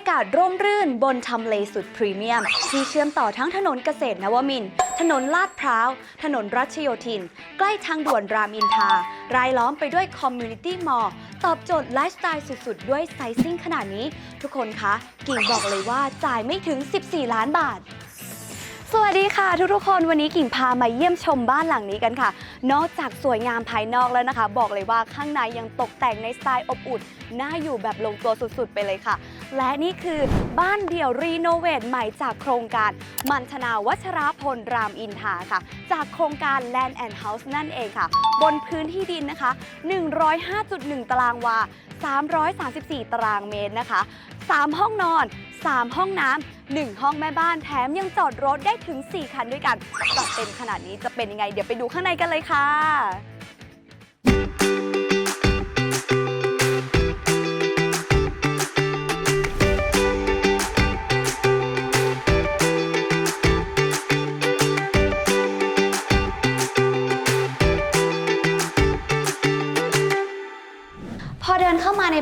ยากาศร่มรื่นบนทำเลสุดพรีเมียม ที่เชื่อมต่อทั้งถนนเกษตรนวมินทร์ถนนลาดพร้าว ถนนรัชโยธิน ใกล้ทางด่วนรามอินทรารายล้อมไปด้วยคอมมูนิตี้มอลล์ตอบโจทย์ไลฟ์สไตล์สุดๆ ด้วยไซซิ่งขนาดนี้ ทุกคนคะ กิ่งบอกเลยว่าจ่ายไม่ถึง 14 ล้านบาทสวัสดีค่ะทุกๆคนวันนี้กิ่งพามาเยี่ยมชมบ้านหลังนี้กันค่ะ นอกจากสวยงามภายนอกแล้วนะคะ บอกเลยว่าข้างในยังตกแต่งในสไตล์อบอุ่นน่าอยู่แบบลงตัวสุดๆ ไปเลยค่ะ และนี่คือบ้านเดี่ยวรีโนเวทใหม่จากโครงการมันธนาวัชรพลรามอินทราค่ะ จากโครงการ Land and House นั่นเองค่ะ บนพื้นที่ดินนะคะ 105.1 ตารางวา 334 ตารางเมตรนะคะ 3 ห้องนอน 3 ห้องน้ำ1 ห้องแม่บ้านแถมยังจอดรถได้ถึง 4 คันด้วยกันจัดเต็มขนาดนี้จะเป็นยังไง เดี๋ยวไปดูข้างในกันเลยค่ะ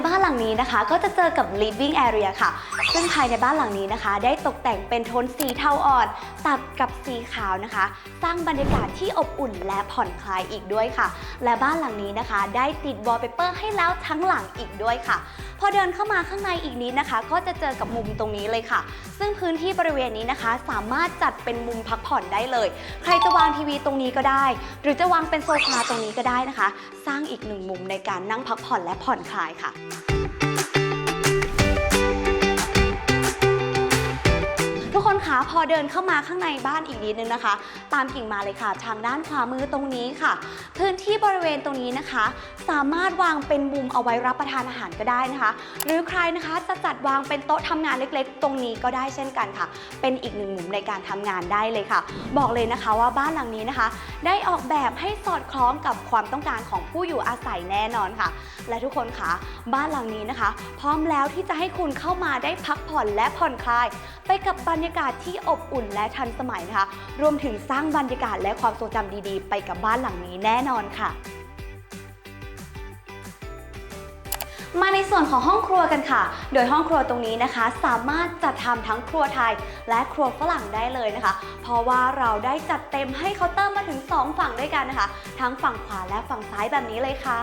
บ้านหลังนี้นะคะ ก็จะเจอกับ living area ค่ะ ซึ่งภายในบ้านหลังนี้นะคะ ได้ตกแต่งเป็นโทนสีเทาอ่อน ตัดกับสีขาวนะคะ สร้างบรรยากาศที่อบอุ่นและผ่อนคลายอีกด้วยค่ะ และบ้านหลังนี้นะคะ ได้ติดวอลเปเปอร์ให้แล้วทั้งหลังอีกด้วยค่ะ พอเดินเข้ามาข้างในอีกนิดนะคะ ก็จะเจอกับมุมตรงนี้เลยค่ะ ซึ่งพื้นที่บริเวณนี้นะคะ สามารถจัดเป็นมุมพักผ่อนได้เลย ใครจะวางทีวีตรงนี้ก็ได้ หรือจะวางเป็นโซฟาตรงนี้ก็ได้นะคะ สร้างอีกหนึ่งมุมในการนั่งพักผ่อนและผ่อนคลายค่ะ คะพอเดินเข้ามาข้างในบ้านอีกนิดนึงนะคะ ตามกิ่งมาเลยค่ะ ทางด้านขวามือตรงนี้ค่ะ พื้นที่บริเวณตรงนี้นะคะ สามารถวางเป็นมุมเอาไว้รับประทานอาหารก็ได้นะคะ หรือใครนะคะจะจัดวางเป็นโต๊ะทำงานเล็กๆ ตรงนี้ก็ได้เช่นกันค่ะ เป็นอีกหนึ่งมุมในการทำงานได้เลยค่ะ บอกเลยนะคะว่าบ้านหลังนี้นะคะ ได้ออกแบบให้สอดคล้องกับความต้องการของผู้อยู่อาศัยแน่นอนค่ะ และทุกคนคะบ้านหลังนี้นะคะ พร้อมแล้วที่จะให้คุณเข้ามาได้พักผ่อนและผ่อนคลาย ไปกับบรรยากาศที่อบอุ่นและทันสมัยนะคะ รวมถึงสร้างบรรยากาศและความทรงจำดีๆ ไปกับบ้านหลังนี้แน่นอนค่ะ มาในส่วนของห้องครัวกันค่ะ โดยห้องครัวตรงนี้นะคะ สามารถจัดทำทั้งครัวไทย และครัวฝรั่งได้เลยนะคะ เพราะว่าเราได้จัดเต็มให้เคาน์เตอร์มาถึง 2 ฝั่งด้วยกันนะคะ ทั้งฝั่งขวาและฝั่งซ้ายแบบนี้เลยค่ะ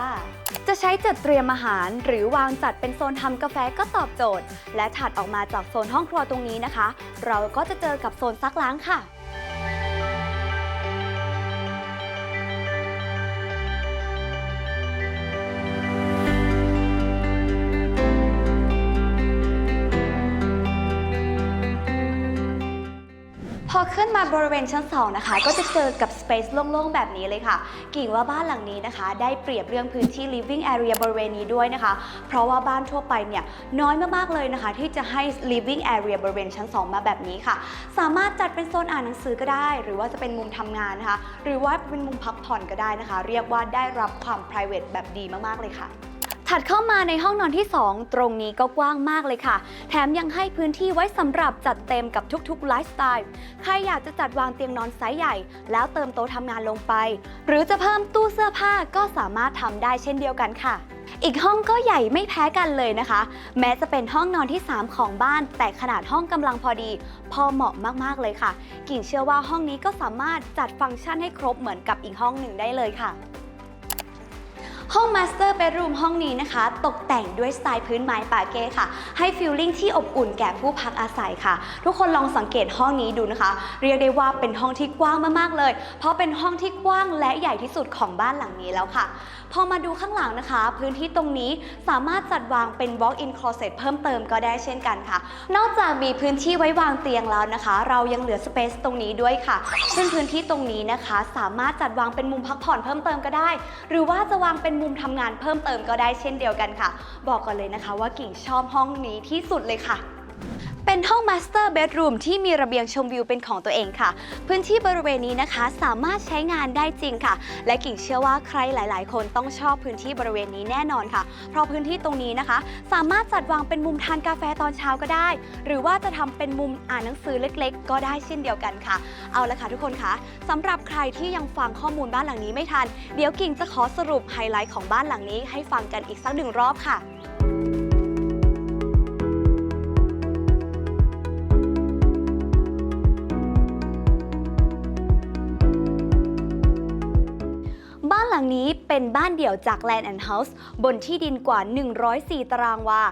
จะใช้จัดเตรียมอาหาร หรือวางจัดเป็นโซนทำกาแฟก็ตอบโจทย์ และถัดออกมาจากโซนห้องครัวตรงนี้นะคะ เราก็จะเจอกับโซนซักล้างค่ะ อขึ้นมาบริเวณชั้น 2 นะคะ ก็จะเจอกับ Space โล่งๆ แบบนี้เลยค่ะ กิ่งว่าบ้านหลังนี้นะคะ ได้เปรียบเรื่องพื้นที่ living area บริเวณนี้ด้วยนะคะ เพราะว่าบ้านทั่วไปเนี่ยน้อยมากๆเลยนะคะ ที่จะให้ living area บริเวณชั้น 2 มาแบบนี้ค่ะ สามารถจัดเป็นโซนอ่านหนังสือก็ได้ หรือว่าจะเป็นมุมทำงานนะคะ หรือว่าเป็นมุมพักผ่อนก็ได้นะคะ เรียกว่าได้รับความ private แบบดีมากๆเลยค่ะ ถัดเข้ามาในห้องนอนที่ 2 ตรงนี้ก็กว้างมากเลยค่ะ แถมยังให้พื้นที่ไว้สำหรับจัดเต็มกับทุกๆไลฟ์สไตล์ ใครอยากจะจัดวางเตียงนอนไซส์ใหญ่ แล้วเติมโต๊ะทำงานลงไป หรือจะเพิ่มตู้เสื้อผ้าก็สามารถทำได้เช่นเดียวกันค่ะอีกห้องก็ใหญ่ไม่แพ้กันเลยนะคะ แม้จะเป็นห้องนอนที่ 3 ของบ้าน แต่ขนาดห้องกำลังพอดี พอเหมาะมากๆเลยค่ะ กิ่งเชื่อว่าห้องนี้ก็สามารถจัดฟังก์ชันให้ครบเหมือนกับอีกห้องหนึ่งได้เลยค่ะ ห้องมาสเตอร์เบดรูมห้องนี้นะคะ ตกแต่งด้วยสไตล์พื้นไม้ป่าเก้ค่ะ ให้ฟีลลิ่งที่อบอุ่นแก่ผู้พักอาศัยค่ะ ทุกคนลองสังเกตห้องนี้ดูนะคะ เรียกได้ว่าเป็นห้องที่กว้างมากๆเลย เพราะเป็นห้องที่กว้างและใหญ่ที่สุดของบ้านหลังนี้แล้วค่ะพอมาดูข้างหลังนะคะ พื้นที่ตรงนี้สามารถจัดวางเป็น walk-in closet เพิ่มเติมก็ได้เช่นกันค่ะ นอกจากมีพื้นที่ไว้วางเตียงแล้วนะคะ เรายังเหลือสเปซตรงนี้ด้วยค่ะ ซึ่งพื้นที่ตรงนี้นะคะ สามารถจัดวางเป็นมุมพักผ่อนเพิ่มเติมก็ได้ หรือว่าจะวางเป็นมุมทำงานเพิ่มเติมก็ได้เช่นเดียวกันค่ะ บอกก่อนเลยนะคะ ว่ากิ่งชอบห้องนี้ที่สุดเลยค่ะ เป็นห้อง Master Bedroom ที่มีระเบียงชมวิวเป็นของตัวเองค่ะ พื้นที่บริเวณนี้นะคะสามารถใช้งานได้จริงค่ะ และกิ่งเชื่อว่าใครหลาย ๆ คนต้องชอบพื้นที่บริเวณนี้แน่นอนค่ะ เพราะพื้นที่ตรงนี้นะคะ สามารถจัดวางเป็นมุมทานกาแฟตอนเช้าก็ได้ หรือว่าจะทำเป็นมุมอ่านหนังสือเล็ก ๆ ก็ได้เช่นเดียวกันค่ะ เอาละค่ะทุกคนคะสำหรับใครที่ยังฟังข้อมูลบ้านหลังนี้ไม่ทัน เดี๋ยวกิ่งจะขอสรุปไฮไลท์ของบ้านหลังนี้ให้ฟังกันอีกสักหนึ่งรอบค่ะ นี้เป็นบ้านเดี่ยวจาก Land and House บนที่ดินกว่า 104 ตารางวา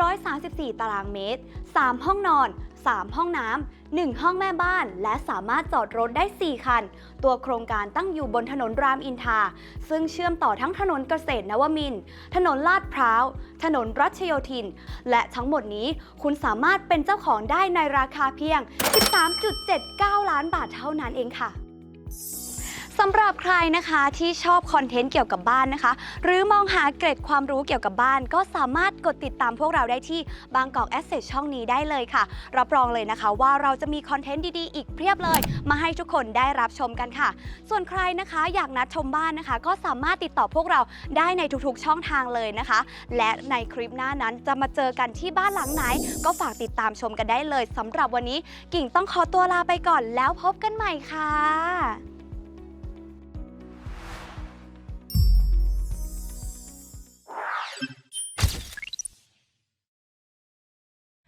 334 ตารางเมตร 3 ห้องนอน 3 ห้องน้ำ 1 ห้องแม่บ้าน และสามารถจอดรถได้ 4 คัน ตัวโครงการตั้งอยู่บนถนนรามอินทราซึ่งเชื่อมต่อทั้งถนนเกษตรนวมินทร์ถนนลาดพร้าว ถนนรัชโยธิน และทั้งหมดนี้คุณสามารถเป็นเจ้าของได้ในราคาเพียง 13.79 ล้านบาทเท่านั้นเองค่ะ สำหรับใครนะคะที่ชอบคอนเทนต์เกี่ยวกับบ้านนะคะ หรือมองหาเกร็ดความรู้เกี่ยวกับบ้าน ก็สามารถกดติดตามพวกเราได้ที่บางกอกแอสเซทช่องนี้ได้เลยค่ะ รับรองเลยนะคะว่าเราจะมีคอนเทนต์ดีๆ อีกเพียบเลย มาให้ทุกคนได้รับชมกันค่ะ ส่วนใครนะคะอยากนัดชมบ้านนะคะ ก็สามารถติดต่อพวกเราได้ในทุกๆช่องทางเลยนะคะ และในคลิปหน้านั้นจะมาเจอกันที่บ้านหลังไหน ก็ฝากติดตามชมกันได้เลยสำหรับวันนี้ กิ่งต้องขอตัวลาไปก่อนแล้วพบกันใหม่ค่ะ